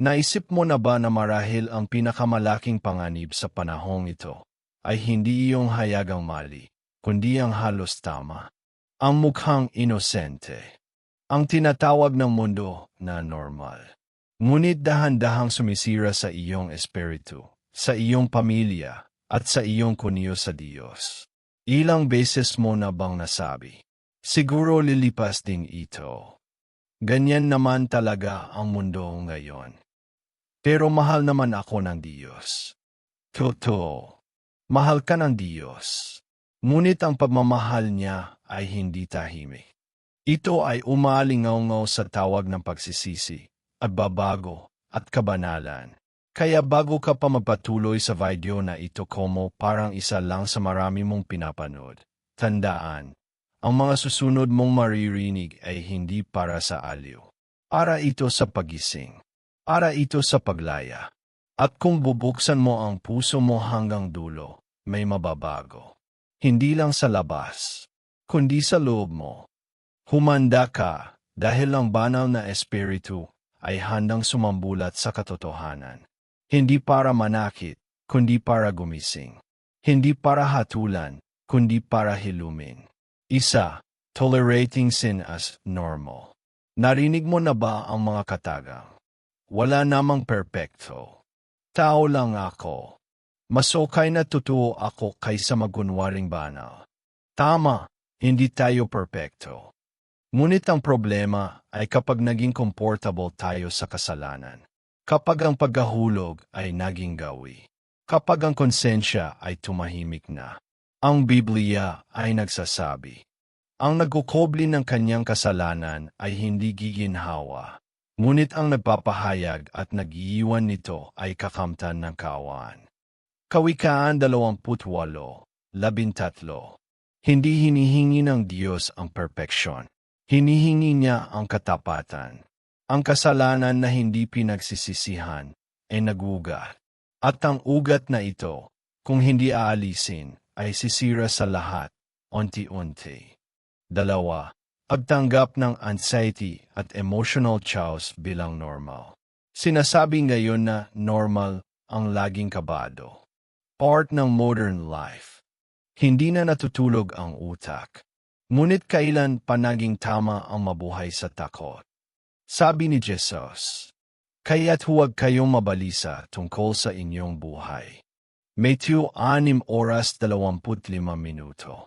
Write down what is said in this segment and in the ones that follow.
Naisip mo na ba na marahil ang pinakamalaking panganib sa panahong ito ay hindi iyong hayagang mali, kundi ang halos tama? Ang mukhang inosente. Ang tinatawag ng mundo na normal. Ngunit dahan-dahang sumisira sa iyong espiritu, sa iyong pamilya, at sa iyong kunyo sa Diyos. Ilang beses mo na bang nasabi? Siguro lilipas din ito. Ganyan naman talaga ang mundo ngayon. Pero mahal naman ako ng Diyos. Totoo. Mahal ka ng Diyos. Ngunit ang pagmamahal niya ay hindi tahimik. Ito ay umalingaw-ngaw sa tawag ng pagsisisi, at babago, at kabanalan. Kaya bago ka pa magpatuloy sa video na ito como parang isa lang sa marami mong pinapanood, tandaan, ang mga susunod mong maririnig ay hindi para sa aliw. Para ito sa pagising. Para ito sa paglaya. At kung bubuksan mo ang puso mo hanggang dulo, may mababago. Hindi lang sa labas, kundi sa loob mo. Humanda ka dahil ang banal na espiritu ay handang sumambulat sa katotohanan. Hindi para manakit, kundi para gumising. Hindi para hatulan, kundi para hilumin. Isa, tolerating sin as normal. Narinig mo na ba ang mga katagang? Wala namang perpekto. Tao lang ako. Mas okay na totoo ako kaysa magunwaring banal. Tama, hindi tayo perpekto. Ngunit ang problema ay kapag naging comfortable tayo sa kasalanan. Kapag ang pagkahulog ay naging gawi. Kapag ang konsensya ay tumahimik na. Ang Biblia ay nagsasabi, ang nagkukobli ng kanyang kasalanan ay hindi giginhawa. Ngunit ang nagpapahayag at nag-iiwan nito ay kakamtan ng kawan. Kawikaan 28, 13 Hindi hinihingi ng Diyos ang perpeksyon. Hinihingi niya ang katapatan. Ang kasalanan na hindi pinagsisisihan ay nagugat. At ang ugat na ito, kung hindi aalisin, ay sisira sa lahat, unti-unti. Dalawa, pagtanggap ng anxiety at emotional chaos bilang normal. Sinasabi ngayon na normal ang laging kabado. Part ng modern life. Hindi na natutulog ang utak. Ngunit kailan pa naging tama ang mabuhay sa takot? Sabi ni Jesus, Kaya't huwag kayong mabalisa tungkol sa inyong buhay. Matthew 6 oras 25 minuto.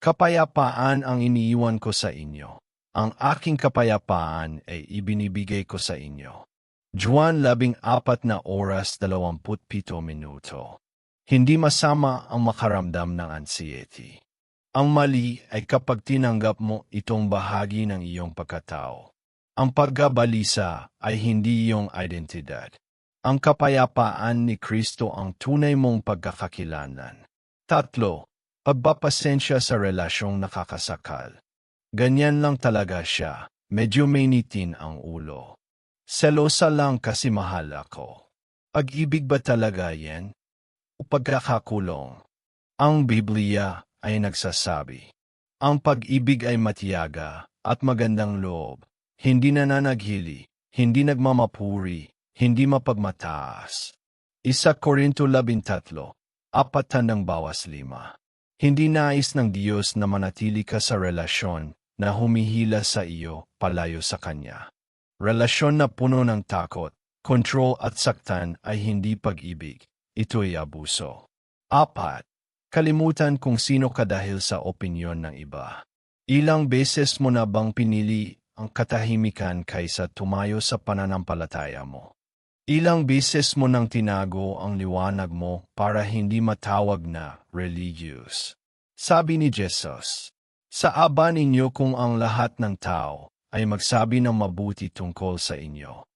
Kapayapaan ang iniiwan ko sa inyo. Ang aking kapayapaan ay ibinibigay ko sa inyo. Juan 14 na oras 27 minuto. Hindi masama ang makaramdam ng anxiety. Ang mali ay kapag tinanggap mo itong bahagi ng iyong pagkatao. Ang pagkabalisa ay hindi iyong identidad. Ang kapayapaan ni Kristo ang tunay mong pagkakakilanlan. Tatlo, Pagpapasensya sa relasyong nakakasakal. Ganyan lang talaga siya, medyo mainitin ang ulo. Selosa lang kasi mahal ako. Pag-ibig ba talaga yan? O pagkakakulong? Ang Biblia ay nagsasabi, ang pag-ibig ay matiyaga at magandang loob, hindi nananaghili, hindi nagmamapuri, hindi mapagmataas. Isa Korinto 13, apat tandang bawas lima. Hindi nais ng Diyos na manatili ka sa relasyon na humihila sa iyo palayo sa Kanya. Relasyon na puno ng takot, control at saktan ay hindi pag-ibig. Ito'y abuso. Apat, kalimutan kung sino ka dahil sa opinyon ng iba. Ilang beses mo na bang pinili ang katahimikan kaysa tumayo sa pananampalataya mo? Ilang beses mo nang tinago ang liwanag mo para hindi matawag na religious. Sabi ni Jesus, Sa aba ninyo kung ang lahat ng tao ay magsabi ng mabuti tungkol sa inyo.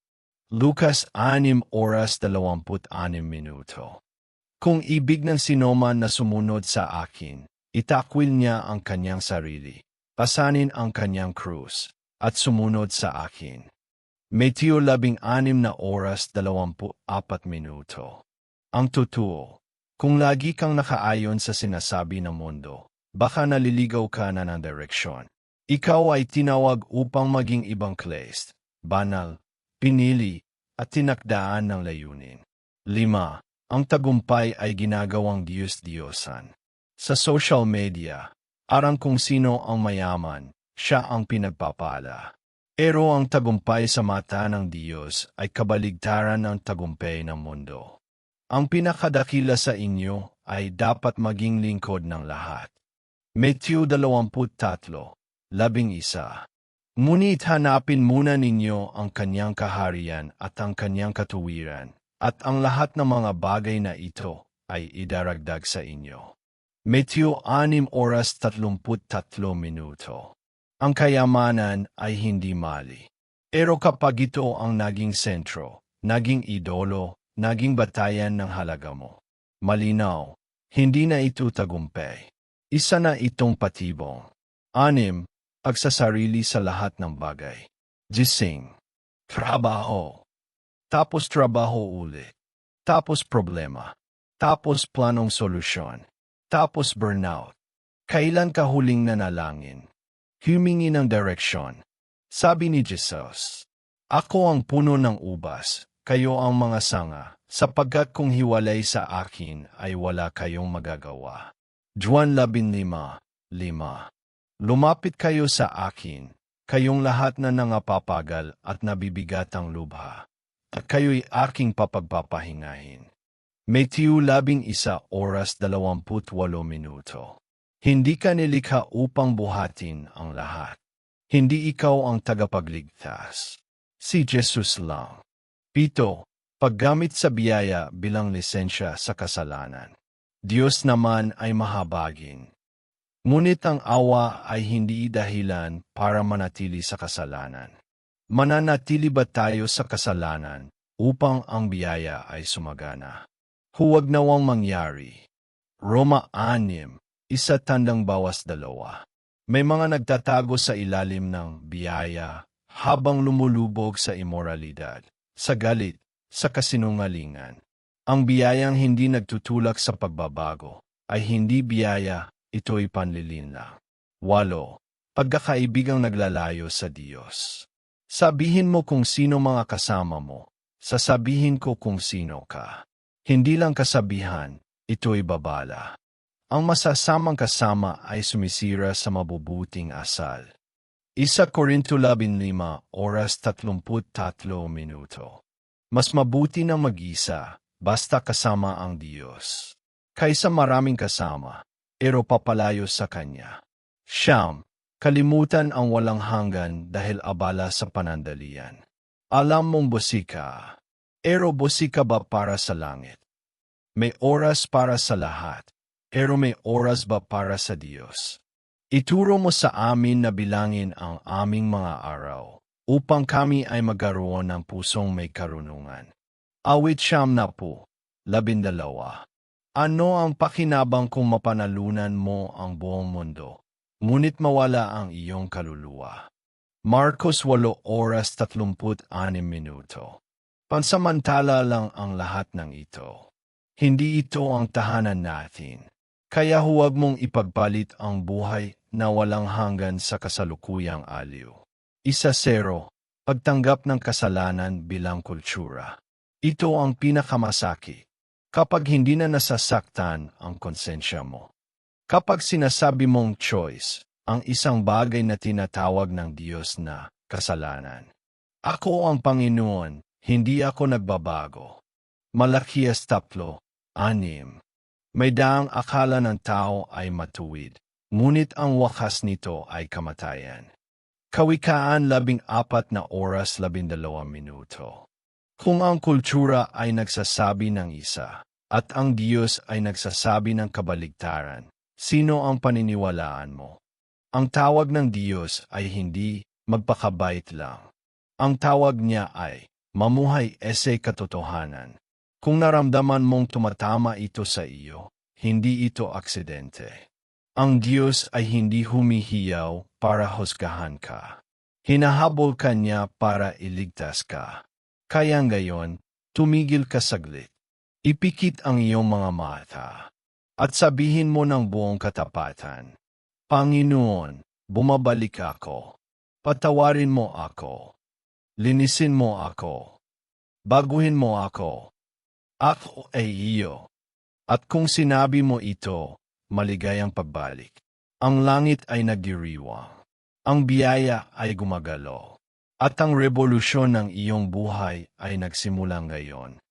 Lucas 6 oras 26 minuto. Kung ibig ng sinoman na sumunod sa akin, itakwil niya ang kanyang sarili, pasanin ang kanyang krus, at sumunod sa akin. Matthew 16 na oras 24 minuto. Ang totoo, kung lagi kang nakaayon sa sinasabi ng mundo, baka naliligaw ka na ng direksyon. Ikaw ay tinawag upang maging ibang clase, banal, pinili, at tinakdaan ng layunin. Lima, ang tagumpay ay ginagawang Diyos-Diyosan. Sa social media, arang kung sino ang mayaman, siya ang pinagpapala. Pero ang tagumpay sa mata ng Diyos ay kabaligtaran ng tagumpay ng mundo. Ang pinakadakila sa inyo ay dapat maging lingkod ng lahat. Matthew 23, labing isa. Ngunit hanapin muna ninyo ang kanyang kaharian at ang kanyang katuwiran, at ang lahat ng mga bagay na ito ay idaragdag sa inyo. Matthew 6 oras 33 minuto. Ang kayamanan ay hindi mali. Pero kapag ito ang naging sentro, naging idolo, naging batayan ng halaga mo, malinaw, hindi na ito tagumpay. Isa na itong patibong. Anim, pagsasarili sa lahat ng bagay. Gising. Trabaho. Tapos trabaho ulit. Tapos problema. Tapos planong solusyon. Tapos burnout. Kailan ka huling nanalangin? Humingi ng direksyon. Sabi ni Jesus, Ako ang puno ng ubas, kayo ang mga sanga, sapagkat kung hiwalay sa akin ay wala kayong magagawa. Juan 15, 5 Lumapit kayo sa akin, kayong lahat na nangapapagal at nabibigatang lubha, at kayo'y aking papagpapahingahin. Matthew 11 oras 28 minuto. Hindi ka nilikha upang buhatin ang lahat. Hindi ikaw ang tagapagligtas. Si Jesus lang. Pito, paggamit sa biyaya bilang lisensya sa kasalanan. Diyos naman ay mahabagin Ngunit ang awa ay hindi dahilan para manatili sa kasalanan. Mananatili ba tayo sa kasalanan upang ang biyaya ay sumagana? Huwag nawang mangyari. Roma 6, isa tandang bawas dalawa. May mga nagtatago sa ilalim ng biyaya habang lumulubog sa imoralidad, sa galit, sa kasinungalingan. Ang biyayang hindi nagtutulak sa pagbabago ay hindi biyaya ito'y panlilin lang. Walo, pagkakaibigang naglalayo sa Diyos. Sabihin mo kung sino mga kasama mo, sasabihin ko kung sino ka. Hindi lang kasabihan, ito'y babala. Ang masasamang kasama ay sumisira sa mabubuting asal. Isa Korinto 15, oras 33 minuto. Mas mabuti na mag-isa, basta kasama ang Diyos. Kaysa maraming kasama, pero papalayo sa kanya. Siyam, kalimutan ang walang hanggan dahil abala sa panandalian. Alam mong busika, pero busika ba para sa langit? May oras para sa lahat, pero may oras ba para sa Diyos? Ituro mo sa amin na bilangin ang aming mga araw, upang kami ay magkaroon ng pusong may karunungan. Awit siyam na po, labindalawa. Ano ang pakinabang kung mapanalunan mo ang buong mundo, ngunit mawala ang iyong kaluluwa? Marcos 8 oras 36 minuto. Pansamantala lang ang lahat ng ito. Hindi ito ang tahanan natin. Kaya huwag mong ipagpalit ang buhay na walang hanggan sa kasalukuyang aliw. Isa zero, pagtanggap ng kasalanan bilang kultura. Ito ang pinakamasakit kapag hindi na nasasaktan ang konsensya mo. Kapag sinasabi mong choice, ang isang bagay na tinatawag ng Diyos na kasalanan. Ako ang Panginoon, hindi ako nagbabago. Malakias taplo, anim. May daang akala ng tao ay matuwid, ngunit ang wakas nito ay kamatayan. Kawikaan labing apat na oras labindalawa minuto. Kung ang kultura ay nagsasabi ng isa, at ang Diyos ay nagsasabi ng kabaligtaran, sino ang paniniwalaan mo? Ang tawag ng Diyos ay hindi magpakabait lang. Ang tawag niya ay mamuhay ese katotohanan. Kung naramdaman mong tumatama ito sa iyo, hindi ito aksidente. Ang Diyos ay hindi humihiyaw para husgahan ka. Hinahabol ka niya para iligtas ka. Kaya ngayon, tumigil ka saglit. Ipikit ang iyong mga mata at sabihin mo ng buong katapatan, Panginoon, bumabalik ako. Patawarin mo ako. Linisin mo ako. Baguhin mo ako. Ako ay iyo. At kung sinabi mo ito, maligayang pagbalik. Ang langit ay nagdiriwa. Ang biyaya ay gumagalo. At ang revolusyon ng iyong buhay ay nagsimula ngayon.